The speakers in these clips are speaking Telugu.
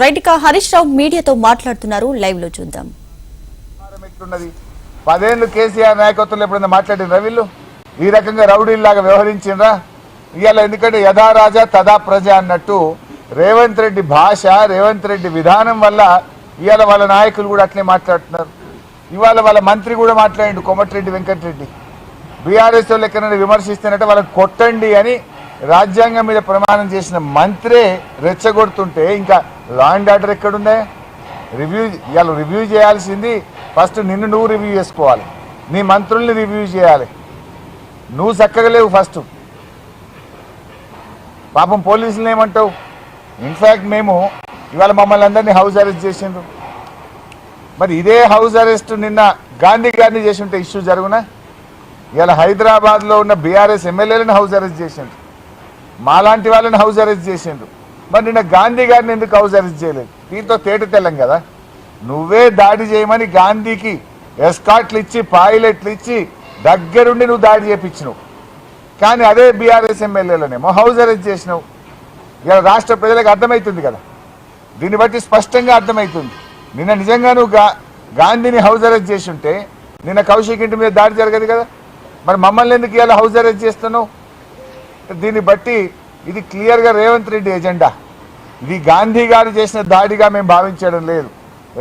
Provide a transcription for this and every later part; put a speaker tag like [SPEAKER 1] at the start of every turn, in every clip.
[SPEAKER 1] రైట్ హరీష్ రావు మీడియాతో మాట్లాడుతున్నారు. లైవ్లో చూద్దాం.
[SPEAKER 2] ఎట్లున్నది పదేళ్ళు కేసీఆర్ నాయకత్వంలో ఎప్పుడైనా మాట్లాడినరా వీళ్ళు? ఈ రకంగా రౌడీల్లాగా వ్యవహరించిండ్రా? ఇవాళ ఎందుకంటే యథా రాజా తదా ప్రజ అన్నట్టు రేవంత్ రెడ్డి భాష రేవంత్ రెడ్డి విధానం వల్ల ఇవాళ వాళ్ళ నాయకులు కూడా అట్లే మాట్లాడుతున్నారు. ఇవాళ వాళ్ళ మంత్రి కూడా మాట్లాడిండు కొమటిరెడ్డి వెంకటరెడ్డి. బీఆర్ఎస్ వాళ్ళు ఎక్కడైనా విమర్శిస్తున్నట్టే కొట్టండి అని రాజ్యాంగం మీద ప్రమాణం చేసిన మంత్రే రెచ్చగొడుతుంటే ఇంకా లా అండ్ ఆర్డర్ ఎక్కడుందే రివ్యూ ఇవాళ రివ్యూ చేయాల్సింది ఫస్ట్ నిన్ను నువ్వు రివ్యూ చేసుకోవాలి. నీ మంత్రుల్ని రివ్యూ చేయాలి. నువ్వు చక్కగా లేవు ఫస్ట్ పాపం పోలీసులు ఏమంటావు? ఇన్ఫ్యాక్ట్ మేము ఇవాళ మమ్మల్ని అందరినీ హౌస్ అరెస్ట్ చేసిండ్రు. మరి ఇదే హౌస్ అరెస్ట్ నిన్న గాంధీ గారిని చేసి ఉంటే ఇష్యూ జరుగునా? ఇవాళ హైదరాబాద్లో ఉన్న బీఆర్ఎస్ ఎమ్మెల్యేలను హౌస్ అరెస్ట్ చేసిండ్రు. మాలాంటి వాళ్ళని హౌస్ అరెస్ట్ చేసిండు మరి నిన్న గాంధీ గారిని ఎందుకు హౌస్ అరెస్ట్ చేయలేదు? దీంతో తేట తెల్లం కదా? నువ్వే దాడి చేయమని గాంధీకి ఎస్కాట్లు ఇచ్చి పాయిలెట్లు ఇచ్చి దగ్గరుండి నువ్వు దాడి చేపించినావు. కానీ అదే బీఆర్ఎస్ ఎమ్మెల్యేలనేమో హౌస్ అరెస్ట్ చేసినావు. ఇలా రాష్ట్ర ప్రజలకు అర్థమవుతుంది కదా? దీన్ని బట్టి స్పష్టంగా అర్థమవుతుంది నిన్న నిజంగా నువ్వు గా గాంధీని హౌస్ అరెస్ట్ చేసి ఉంటే నిన్న కౌశిక్ ఇంటి మీద దాడి జరగదు కదా? మరి మమ్మల్ని ఎందుకు ఇలా హౌస్ అరెస్ట్ చేస్తున్నావు? దీన్ని బట్టి ఇది క్లియర్గా రేవంత్ రెడ్డి ఎజెండా ఇది గాంధీ గారు చేసిన దాడిగా మేము భావించడం లేదు.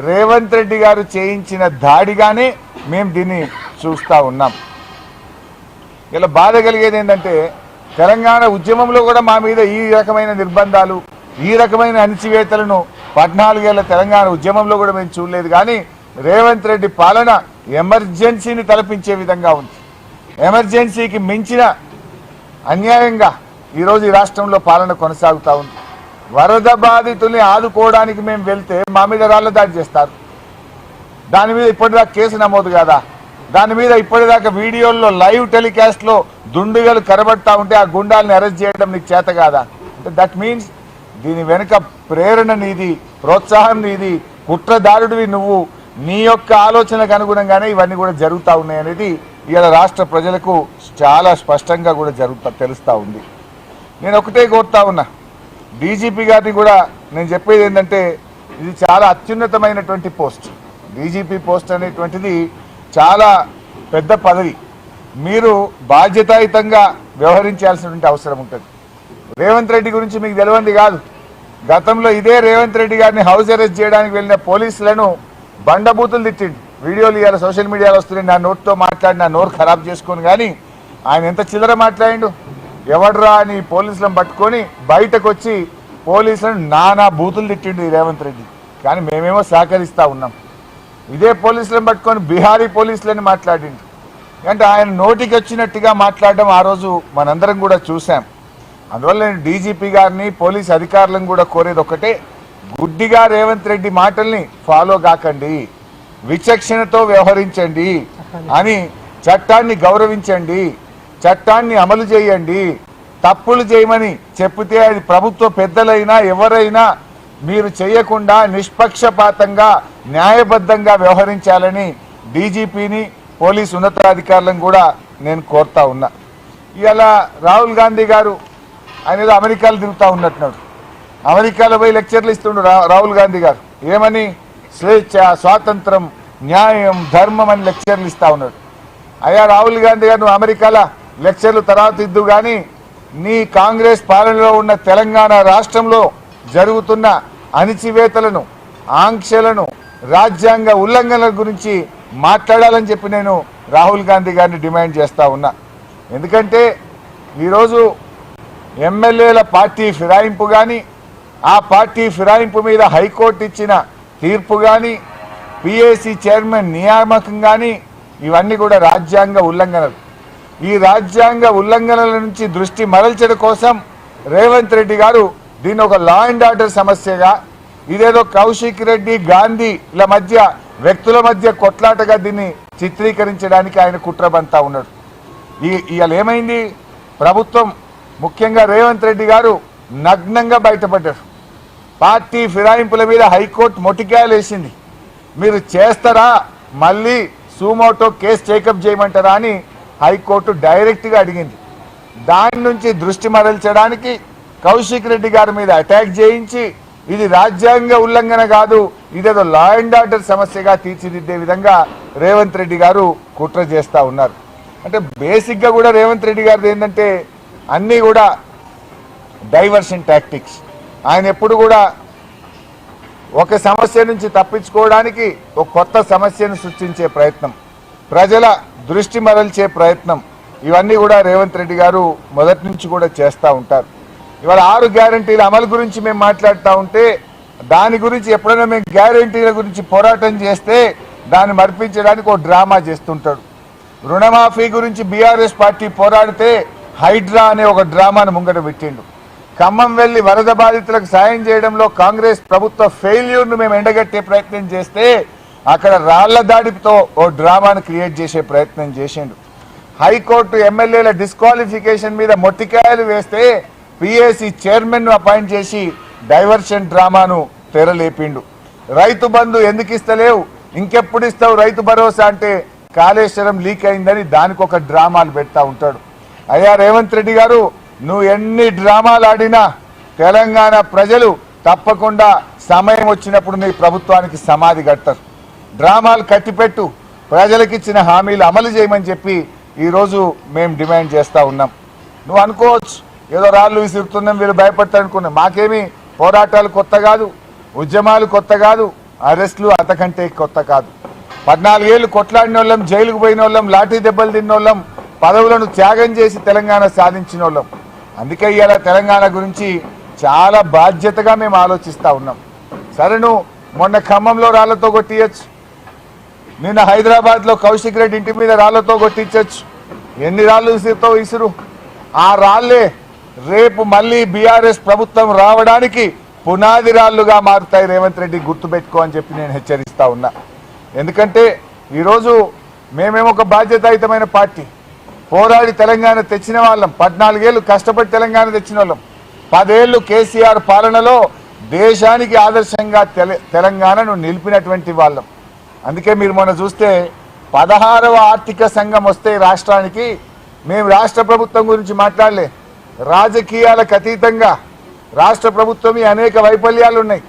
[SPEAKER 2] రేవంత్ రెడ్డి గారు చేయించిన దాడిగానే మేము దీన్ని చూస్తూ ఉన్నాం. ఇలా బాధ కలిగేది ఏంటంటే తెలంగాణ ఉద్యమంలో కూడా మా మీద ఈ రకమైన నిర్బంధాలు ఈ రకమైన అణిచివేతలను పద్నాలుగేళ్ళ తెలంగాణ ఉద్యమంలో కూడా మేము చూడలేదు. కానీ రేవంత్ రెడ్డి పాలన ఎమర్జెన్సీని తలపించే విధంగా ఉంది. ఎమర్జెన్సీకి మించిన అన్యాయంగా ఈరోజు ఈ రాష్ట్రంలో పాలన కొనసాగుతూ ఉంది. వరద బాధితుల్ని ఆదుకోవడానికి మేము వెళ్తే మా మీద రాళ్ళ దాడి చేస్తారు. దాని మీద ఇప్పటిదాకా కేసు నమోదు కాదా? దాని మీద ఇప్పటిదాకా వీడియోల్లో లైవ్ టెలికాస్ట్లో దుండుగలు కరబడతా ఉంటే ఆ గుండాలను అరెస్ట్ చేయడం నీకు చేత కాదా? దట్ మీన్స్ దీని వెనుక ప్రేరణ నీది ప్రోత్సాహం నీది కుట్రదారుడివి నువ్వు. నీ యొక్క ఆలోచనకు అనుగుణంగానే ఇవన్నీ కూడా జరుగుతూ ఉన్నాయి అనేది ఇవాళ రాష్ట్ర ప్రజలకు చాలా స్పష్టంగా కూడా జరుగుతా తెలుస్తూ ఉంది. నేను ఒకటే కోరుతా ఉన్నా. డీజీపీ గారిని కూడా నేను చెప్పేది ఏంటంటే ఇది చాలా అత్యున్నతమైనటువంటి పోస్ట్. డీజీపీ పోస్ట్ అనేటువంటిది చాలా పెద్ద పదవి. మీరు బాధ్యతాయుతంగా వ్యవహరించాల్సినటువంటి అవసరం ఉంటుంది. రేవంత్ రెడ్డి గురించి మీకు తెలియంది కాదు. గతంలో ఇదే రేవంత్ రెడ్డి గారిని హౌస్ అరెస్ట్ చేయడానికి వెళ్ళిన పోలీసులను బండబూతులు తిట్టిండు. వీడియోలు ఇవాళ సోషల్ మీడియాలో వస్తున్నాయి. నా నోట్తో మాట్లాడి నా నోరు ఖరాబ్ చేసుకొని కానీ ఆయన ఎంత చిల్లర మాట్లాడిండు? ఎవడరా అని పోలీసులను పట్టుకొని బయటకు వచ్చి పోలీసులను నానా బూతులు తిట్టిండు ఈ రేవంత్ రెడ్డి. కానీ మేమేమో సహకరిస్తూ ఉన్నాం. ఇదే పోలీసులను పట్టుకొని బీహారీ పోలీసులని మాట్లాడిండు. అంటే ఆయన నోటికి వచ్చినట్టుగా మాట్లాడడం ఆ రోజు మనందరం కూడా చూసాం అందువల్ల నేను డీజీపీ గారిని పోలీస్ అధికారులను కూడా కోరేది ఒకటే గుడ్డిగా రేవంత్ రెడ్డి మాటల్ని ఫాలో కాకండి. విచక్షణతో వ్యవహరించండి అని చట్టాన్ని గౌరవించండి చట్టాన్ని అమలు చేయండి తప్పులు చేయమని చెప్తే అది ప్రభుత్వ పెద్దలైనా ఎవరైనా మీరు చేయకుండా నిష్పక్షపాతంగా న్యాయబద్ధంగా వ్యవహరించాలని డీజీపీని పోలీస్ ఉన్నతాధికారులను కూడా నేను కోరుతా ఉన్నా. ఇవాళ రాహుల్ గాంధీ గారు ఆయన అమెరికాలో తిరుగుతూ ఉన్నట్టున్నాడు. అమెరికాలో పోయి లెక్చర్లు ఇస్తుండు రాహుల్ గాంధీ గారు. ఏమని? స్వేచ్ఛ స్వాతంత్రం న్యాయం ధర్మం అని లెక్చర్లు ఇస్తా ఉన్నాడు అయ్యా రాహుల్ గాంధీ గారు నువ్వు అమెరికాలో లెక్చర్లు తర్వాత ఇద్దు కానీ నీ కాంగ్రెస్ పాలనలో ఉన్న తెలంగాణ రాష్ట్రంలో జరుగుతున్న అణిచివేతలను ఆంక్షలను రాజ్యాంగ ఉల్లంఘనల గురించి మాట్లాడాలని చెప్పి నేను రాహుల్ గాంధీ గారిని డిమాండ్ చేస్తూ ఉన్నా. ఎందుకంటే ఈరోజు ఎమ్మెల్యేల పార్టీ ఫిరాయింపు కానీ ఆ పార్టీ ఫిరాయింపు మీద హైకోర్టు ఇచ్చిన తీర్పు కానీ పిఏసీ చైర్మన్ నియామకం కానీ ఇవన్నీ కూడా రాజ్యాంగ ఉల్లంఘనలు. ఈ రాజ్యాంగ ఉల్లంఘనల నుంచి దృష్టి మరల్చడం కోసం రేవంత్ రెడ్డి గారు దీన్ని ఒక లా అండ్ ఆర్డర్ సమస్యగా ఇదేదో కౌశిక్ రెడ్డి గాంధీల మధ్య వ్యక్తుల మధ్య కొట్లాటగా దీన్ని చిత్రీకరించడానికి ఆయన కుట్రబంతా ఉన్నాడు. ఈ ఇవాళ ఏమైంది? ప్రభుత్వం ముఖ్యంగా రేవంత్ రెడ్డి గారు నగ్నంగా బయటపడ్డారు. పార్టీ ఫిరాయింపుల మీద హైకోర్టు మొటికాయలు వేసింది. మీరు చేస్తారా? మళ్ళీ సూమోటో కేసు టేకప్ చేయమంటారా అని హైకోర్టు డైరెక్ట్గా అడిగింది. దాని నుంచి దృష్టి మరల్చడానికి కౌశిక్ రెడ్డి గారి మీద అటాక్ చేయించి ఇది రాజ్యాంగ ఉల్లంఘన కాదు ఇదేదో లా అండ్ ఆర్డర్ సమస్యగా తీర్చిదిద్దే విధంగా రేవంత్ రెడ్డి గారు కుట్ర చేస్తా ఉన్నారు. అంటే బేసిక్గా కూడా రేవంత్ రెడ్డి గారిది ఏంటంటే అన్నీ కూడా డైవర్షన్ టాక్టిక్స్. ఆయన ఎప్పుడు కూడా ఒక సమస్య నుంచి తప్పించుకోవడానికి ఒక కొత్త సమస్యను సృష్టించే ప్రయత్నం ప్రజల దృష్టి మరల్చే ప్రయత్నం ఇవన్నీ కూడా రేవంత్ రెడ్డి గారు మొదటి నుంచి కూడా చేస్తూ ఉంటారు. ఇవాళ ఆరు గ్యారంటీల అమలు గురించి మేము మాట్లాడుతూ ఉంటే దాని గురించి ఎప్పుడైనా మేము గ్యారంటీల గురించి పోరాటం చేస్తే దాన్ని మర్పించడానికి ఒక డ్రామా చేస్తుంటాడు. రుణమాఫీ గురించి బీఆర్ఎస్ పార్టీ పోరాడితే హైడ్రా అనే ఒక డ్రామాను ముంగట పెట్టిండు. ఖమ్మం వెళ్ళి వరద బాధితులకు సాయం చేయడంలో కాంగ్రెస్ ప్రభుత్వ ఫెయిల్యూర్ను మేము ఎండగట్టే ప్రయత్నం చేస్తే అక్కడ రాళ్ళ దాడితో ఓ డ్రామాను క్రియేట్ చేసే ప్రయత్నం చేసిండు. హైకోర్టు ఎమ్మెల్యేల డిస్క్వాలిఫికేషన్ మీద మొట్టికాయలు వేస్తే పిఏసి చైర్మన్ను అపాయింట్ చేసి డైవర్షన్ డ్రామాను తెరలేపిండు. రైతు బంధు ఎందుకు ఇస్తలేవు? ఇంకెప్పుడు ఇస్తావు రైతు భరోసా అంటే కాళేశ్వరం లీక్ అయిందని దానికి ఒక డ్రామాలు పెడతా ఉంటాడు. అయ్యా రేవంత్ రెడ్డి గారు నువ్వు ఎన్ని డ్రామాలు ఆడినా తెలంగాణ ప్రజలు తప్పకుండా సమయం వచ్చినప్పుడు నీ ప్రభుత్వానికి సమాధి కడతారు. డ్రామాలు కట్టిపెట్టు ప్రజలకు ఇచ్చిన హామీలు అమలు చేయమని చెప్పి ఈరోజు మేము డిమాండ్ చేస్తూ ఉన్నాం. నువ్వు అనుకోవచ్చు ఏదో రాళ్ళు విసురుతున్నాం వీళ్ళు భయపడతారు అనుకున్నాం మాకేమి పోరాటాలు కొత్త కాదు ఉద్యమాలు కొత్త కాదు అరెస్టులు అంతకంటే కొత్త కాదు. పద్నాలుగేళ్ళు కొట్లాడిన వాళ్ళం జైలుకు పోయిన వాళ్ళం లాఠీ దెబ్బలు తిన్న వాళ్ళం పదవులను త్యాగం చేసి తెలంగాణ సాధించిన వాళ్ళం అందుకే ఇవాళ తెలంగాణ గురించి చాలా బాధ్యతగా మేము ఆలోచిస్తూ ఉన్నాం. సరే నువ్వు మొన్న ఖమ్మంలో రాళ్ళతో కొట్టియచ్చు. నిన్న హైదరాబాద్లో కౌశిక్ రెడ్డి ఇంటి మీద రాళ్ళతో కొట్టించచ్చు. ఎన్ని రాళ్ళు విసిరుతావు ఇసురు? ఆ రాళ్ళే రేపు మళ్ళీ బీఆర్ఎస్ ప్రభుత్వం రావడానికి పునాది రాళ్ళుగా మారుతాయి రేవంత్ రెడ్డి గుర్తుపెట్టుకో అని చెప్పి నేను హెచ్చరిస్తా ఉన్నా. ఎందుకంటే ఈరోజు మేమేమో ఒక బాధ్యతాయుతమైన పార్టీ. పోరాడి తెలంగాణ తెచ్చిన వాళ్ళం. పద్నాలుగేళ్ళు కష్టపడి తెలంగాణ తెచ్చిన వాళ్ళం. పదేళ్ళు కేసీఆర్ పాలనలో దేశానికి ఆదర్శంగా తెల- తెలంగాణను నిలిపినటువంటి వాళ్ళం. అందుకే మీరు మొన్న చూస్తే పదహారవ ఆర్థిక సంఘం వస్తే రాష్ట్రానికి మేము రాష్ట్ర ప్రభుత్వం గురించి మాట్లాడలే. రాజకీయాలకు అతీతంగా రాష్ట్ర ప్రభుత్వం అనేక వైఫల్యాలు ఉన్నాయి.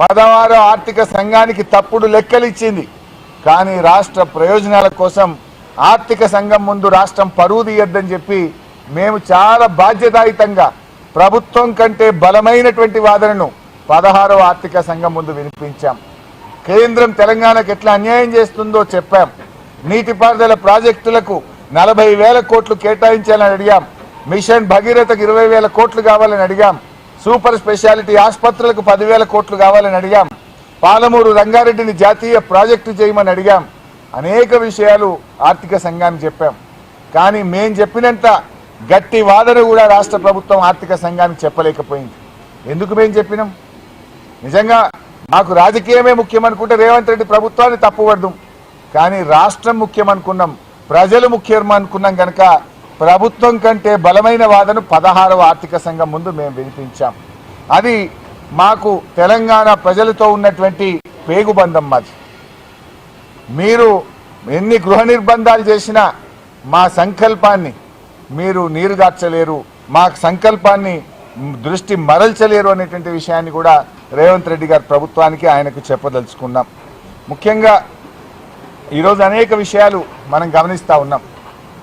[SPEAKER 2] పదహారవ ఆర్థిక సంఘానికి తప్పుడు లెక్కలు ఇచ్చింది కానీ రాష్ట్ర ప్రయోజనాల కోసం ఆర్థిక సంఘం ముందు రాష్ట్రం పరువు తీయద్దని చెప్పి మేము చాలా బాధ్యతాయుతంగా ప్రభుత్వం కంటే బలమైనటువంటి వాదనను పదహారవ ఆర్థిక సంఘం ముందు వినిపించాం. కేంద్రం తెలంగాణకు ఎట్లా అన్యాయం చేస్తుందో చెప్పాం. నీటిపారుదల ప్రాజెక్టులకు నలభై వేల కోట్లు కేటాయించాలని అడిగాం. మిషన్ భగీరథకు ఇరవై వేల కోట్లు కావాలని అడిగాం. సూపర్ స్పెషాలిటీ ఆసుపత్రులకు పదివేల కోట్లు కావాలని అడిగాం. పాలమూరు రంగారెడ్డిని జాతీయ ప్రాజెక్టు చేయమని అడిగాం. అనేక విషయాలు ఆర్థిక సంఘానికి చెప్పాం. కానీ మేం చెప్పినంత గట్టి వాదన కూడా రాష్ట్ర ప్రభుత్వం ఆర్థిక సంఘానికి చెప్పలేకపోయింది. ఎందుకు మేము చెప్పినాం? నిజంగా మాకు రాజకీయమే ముఖ్యం అనుకుంటే రేవంత్ రెడ్డి ప్రభుత్వాన్ని తప్పుపడదాం కానీ రాష్ట్రం ముఖ్యం అనుకున్నాం ప్రజలు ముఖ్యం అనుకున్నాం కనుక ప్రభుత్వం కంటే బలమైన వాదన పదహారవ ఆర్థిక సంఘం ముందు మేము వినిపించాం. అది మాకు తెలంగాణ ప్రజలతో ఉన్నటువంటి పేగుబంధం మాది. మీరు ఎన్ని గృహ నిర్బంధాలు చేసినా మా సంకల్పాన్ని మీరు నీరుగార్చలేరు మా సంకల్పాన్ని దృష్టి మరల్చలేరు అనేటువంటి విషయాన్ని కూడా రేవంత్ రెడ్డి గారి ప్రభుత్వానికి ఆయనకు చెప్పదలుచుకున్నాం. ముఖ్యంగా ఈరోజు అనేక విషయాలు మనం గమనిస్తూ ఉన్నాం.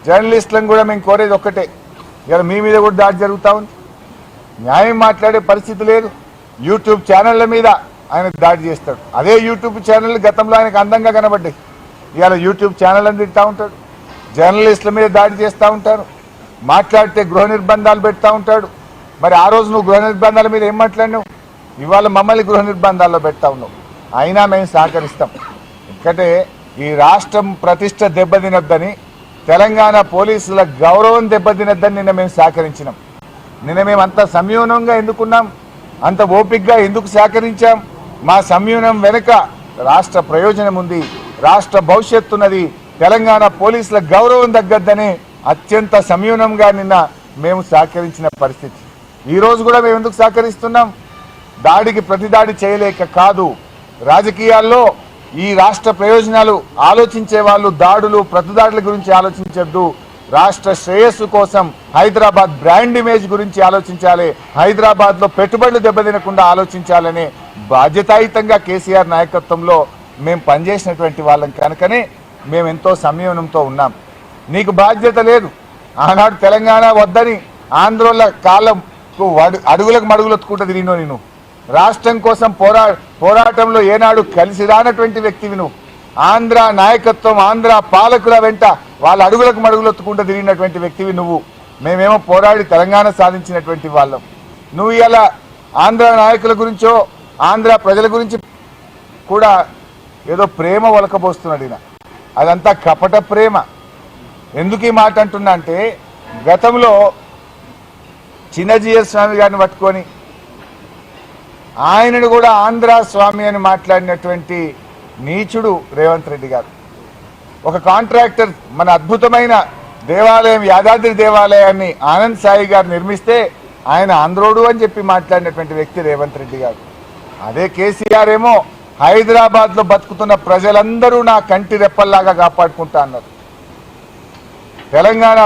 [SPEAKER 2] జర్నలిస్టులను కూడా మేము కోరేది ఒక్కటే ఇక మీ మీద కూడా దాడి జరుగుతూ ఉంది. న్యాయం మాట్లాడే పరిస్థితి లేదు. యూట్యూబ్ ఛానళ్ళ మీద ఆయన దాడి చేస్తాడు. అదే యూట్యూబ్ ఛానల్ గతంలో ఆయనకు అందంగా కనబడ్డాయి. ఇవాళ యూట్యూబ్ ఛానల్ అని తింటూ ఉంటాడు. జర్నలిస్టుల మీద దాడి చేస్తూ ఉంటారు. మాట్లాడితే గృహ నిర్బంధాలు పెడతా ఉంటాడు. మరి ఆ రోజు నువ్వు గృహ నిర్బంధాల మీద ఏం మాట్లాడినావు? ఇవాళ మమ్మల్ని గృహ నిర్బంధాల్లో పెడతా ఉన్నావు. అయినా మేము సహకరిస్తాం. ఎందుకంటే ఈ రాష్ట్రం ప్రతిష్ట దెబ్బతినొద్దని తెలంగాణ పోలీసుల గౌరవం దెబ్బతినొద్దని నిన్న మేము సహకరించినాం. నిన్న మేము అంత సంయూనంగా ఎందుకున్నాం? అంత ఓపిక్గా ఎందుకు సహకరించాం? మా సంయూనం వెనుక రాష్ట్ర ప్రయోజనం ఉంది. రాష్ట్ర భవిష్యత్తున్నది తెలంగాణ పోలీసుల గౌరవం తగ్గద్దని అత్యంత సంయూనంగా నిన్న మేము సహకరించిన పరిస్థితి. ఈ రోజు కూడా మేము ఎందుకు సహకరిస్తున్నాం? దాడికి ప్రతిదాడి చేయలేక కాదు. రాజకీయాల్లో ఈ రాష్ట్ర ప్రయోజనాలు ఆలోచించే వాళ్ళు దాడులు ప్రతిదాడుల గురించి ఆలోచించద్దు. రాష్ట్ర శ్రేయస్సు కోసం హైదరాబాద్ బ్రాండ్ ఇమేజ్ గురించి ఆలోచించాలి. హైదరాబాద్లో పెట్టుబడులు దెబ్బతినకుండా ఆలోచించాలనే బాధ్యతాయుతంగా కేసీఆర్ నాయకత్వంలో మేము పనిచేసినటువంటి వాళ్ళం కనుకనే మేము ఎంతో సంయమనంతో ఉన్నాం. నీకు బాధ్యత లేదు. ఆనాడు తెలంగాణ వద్దని ఆంధ్రోళ్ళ కాలంకు వడు- అడుగులకు మడుగులొత్తుకుంటూ తిరిగినో నేను రాష్ట్రం కోసం పోరా పోరాటంలో ఏనాడు కలిసి రానటువంటి వ్యక్తివి నువ్వు. ఆంధ్ర నాయకత్వం ఆంధ్ర పాలకుల వెంట వాళ్ళ అడుగులకు మడుగులొత్తుకుంటూ తిరిగినటువంటి వ్యక్తివి నువ్వు. మేమేమో పోరాడి తెలంగాణ సాధించినటువంటి వాళ్ళం. నువ్వు ఇలా ఆంధ్ర నాయకుల గురించో ఆంధ్ర ప్రజల గురించి కూడా ఏదో ప్రేమ ఒలకబోస్తున్నాడు ఈయన. అదంతా కపట ప్రేమ. ఎందుకు ఈ మాట అంటున్నా అంటే గతంలో చిన్నజీయ స్వామి గారిని పట్టుకొని ఆయనను కూడా ఆంధ్ర స్వామి అని మాట్లాడినటువంటి నీచుడు రేవంత్ రెడ్డి గారు. ఒక కాంట్రాక్టర్ మన అద్భుతమైన దేవాలయం యాదాద్రి దేవాలయాన్ని ఆనంద్ సాయి గారు నిర్మిస్తే ఆయన ఆంధ్రోడు అని చెప్పి మాట్లాడినటువంటి వ్యక్తి రేవంత్ రెడ్డి గారు. అదే కేసీఆర్ ఏమో హైదరాబాద్లో బతుకుతున్న ప్రజలందరూ నా కంటి రెప్పల్లాగా కాపాడుకుంటా అన్నారు. తెలంగాణ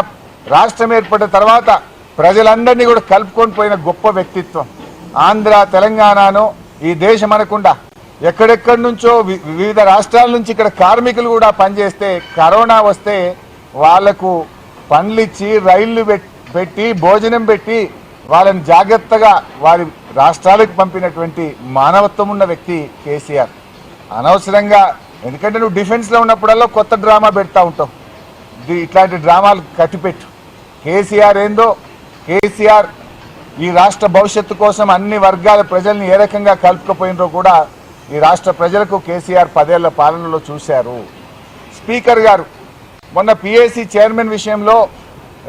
[SPEAKER 2] రాష్ట్రం ఏర్పడిన తర్వాత ప్రజలందరినీ కూడా కలుపుకొని పోయిన గొప్ప వ్యక్తిత్వం. ఆంధ్ర తెలంగాణను ఈ దేశం అనకుండా ఎక్కడెక్కడి నుంచో వి- వివిధ రాష్ట్రాల నుంచి ఇక్కడ కార్మికులు కూడా పనిచేస్తే కరోనా వస్తే వాళ్ళకు పండ్లిచ్చి రైళ్ళు పెట్టి భోజనం పెట్టి వాళ్ళని జాగ్రత్తగా వారి రాష్ట్రాలకు పంపినటువంటి మానవత్వం ఉన్న వ్యక్తి కేసీఆర్. అనవసరంగా ఎందుకంటే నువ్వు డిఫెన్స్లో ఉన్నప్పుడల్లా కొత్త డ్రామా పెడతా ఉంటావు. ఇది ఇట్లాంటి డ్రామాలు కట్టిపెట్టు. కేసీఆర్ ఏందో? కేసీఆర్ ఈ రాష్ట్ర భవిష్యత్తు కోసం అన్ని వర్గాల ప్రజల్ని ఏ రకంగా కలుపుకపోయినో కూడా ఈ రాష్ట్ర ప్రజలకు కేసీఆర్ పదేళ్ళ పాలనలో చూశారు. స్పీకర్ గారు మొన్న పిఏసీ చైర్మన్ విషయంలో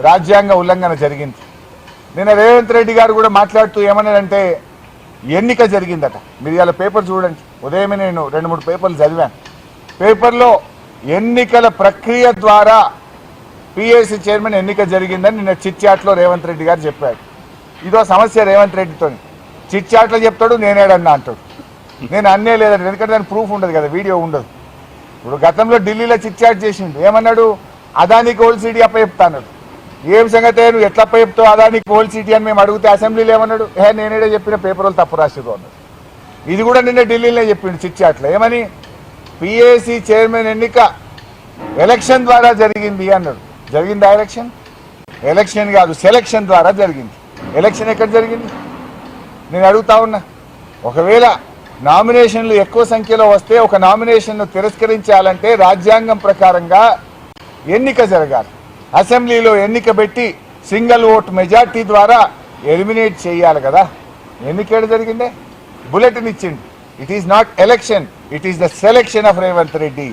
[SPEAKER 2] రాజ్యాంగ ఉల్లంఘన జరిగింది. నిన్న రేవంత్ రెడ్డి గారు కూడా మాట్లాడుతూ ఏమన్నాడంటే ఎన్నిక జరిగిందట. మీరు ఇలా పేపర్ చూడండి. ఉదయమే నేను రెండు మూడు పేపర్లు చదివాను. పేపర్లో ఎన్నికల ప్రక్రియ ద్వారా పిఎస్సి చైర్మన్ ఎన్నిక జరిగిందని నిన్న చిట్చాట్లో రేవంత్ రెడ్డి గారు చెప్పాడు. ఇదో సమస్య రేవంత్ రెడ్డితో చిట్చాట్లో చెప్తాడు నేనేడన్నా అంటాడు. నేను అన్నే లేదంటే ఎందుకంటే దాని ప్రూఫ్ ఉండదు కదా వీడియో ఉండదు. ఇప్పుడు గతంలో ఢిల్లీలో చిట్చాట్ చేసిండు. ఏమన్నాడు? అదానికి ఓల్సీడీ అప్ప చెప్తాడు ఏం సంగతి? నువ్వు ఎట్లా అప్ప చెప్తావు? అదానికి ఓల్డ్ సిటీ అని మేము అడిగితే అసెంబ్లీలో ఏమన్నాడు? హే నేనేడే చెప్పిన పేపర్ వాళ్ళు తప్పు రాసిదో అన్నాడు. ఇది కూడా నిన్న ఢిల్లీలో చెప్పిండు చిట్చాట్లో ఏమని? పిఏసీ చైర్మన్ ఎన్నిక ఎలక్షన్ ద్వారా జరిగింది అన్నాడు. జరిగిందా ఎలక్షన్? ఎలక్షన్ కాదు సెలక్షన్ ద్వారా జరిగింది. ఎలక్షన్ ఎక్కడ జరిగింది? నేను అడుగుతా ఉన్నా. ఒకవేళ నామినేషన్లు ఎక్కువ సంఖ్యలో వస్తే ఒక నామినేషన్ను తిరస్కరించాలంటే రాజ్యాంగం ప్రకారంగా ఎన్నిక జరగాలి. అసెంబ్లీలో ఎన్నిక పెట్టి సింగిల్ ఓట్ మెజార్టీ ద్వారా ఎలిమినేట్ చేయాలి కదా. ఎన్నికేడు జరిగిందే? బులెటిన్ ఇచ్చింది it is not election it is the selection of Revanth Reddy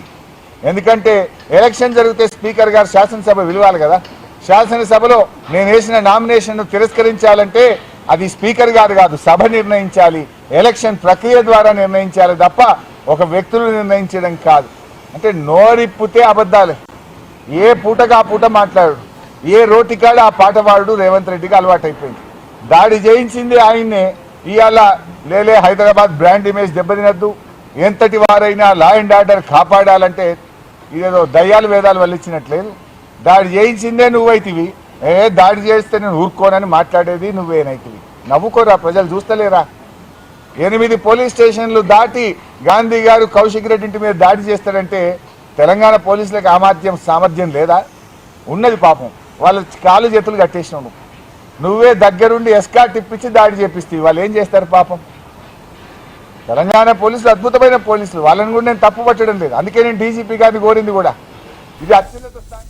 [SPEAKER 2] ఎందుకంటే ఎలక్షన్ జరిగితే స్పీకర్ గారు శాసనసభ విలువాలి కదా. శాసనసభలో నేను వేసిన నామినేషన్ను తిరస్కరించాలంటే అది స్పీకర్ గారు కాదు సభ నిర్ణయించాలి. ఎలక్షన్ ప్రక్రియ ద్వారా నిర్ణయించాలి తప్ప ఒక వ్యక్తులు నిర్ణయించడం కాదు. అంటే నోరిప్పితే అబద్ధాలే. ఏ పూటగా ఆ పూట మాట్లాడు. ఏ రోటికాడ ఆ పాట వాడు రేవంత్ రెడ్డికి అలవాటైపోయింది. దాడి చేయించింది ఆయన్నే. ఇవాళ లేలే హైదరాబాద్ బ్రాండ్ ఇమేజ్ దెబ్బతినద్దు. ఎంతటి వారైనా లా అండ్ ఆర్డర్ కాపాడాలంటే ఇదేదో దయ్యాలు వేదాలు వల్లించినట్లేదు దాడి చేయించిందే నువ్వైతివి. ఏ దాడి చేస్తే నేను ఊరుకోనని మాట్లాడేది నువ్వేనైతివి. నవ్వుకోరా ప్రజలు చూస్తలేరా? ఎనిమిది పోలీస్ స్టేషన్లు దాటి గాంధీ గారు కౌశిక్ రెడ్డి ఇంటి మీద దాడి చేస్తాడంటే తెలంగాణ పోలీసులకు ఆమాత్యం సామర్థ్యం లేదా? ఉన్నది పాపం. వాళ్ళ కాలు చేతులు కట్టేసినావు నువ్వు నువ్వే దగ్గరుండి ఎస్కా టిప్పించి దాడి చేపిస్తావు వాళ్ళు ఏం చేస్తారు పాపం? తెలంగాణ పోలీసులు అద్భుతమైన పోలీసులు. వాళ్ళని కూడా నేను తప్పు పట్టడం లేదు. అందుకే నేను డీజీపీ గారిని కోరింది కూడా. ఇది అత్యున్నత స్థాయి.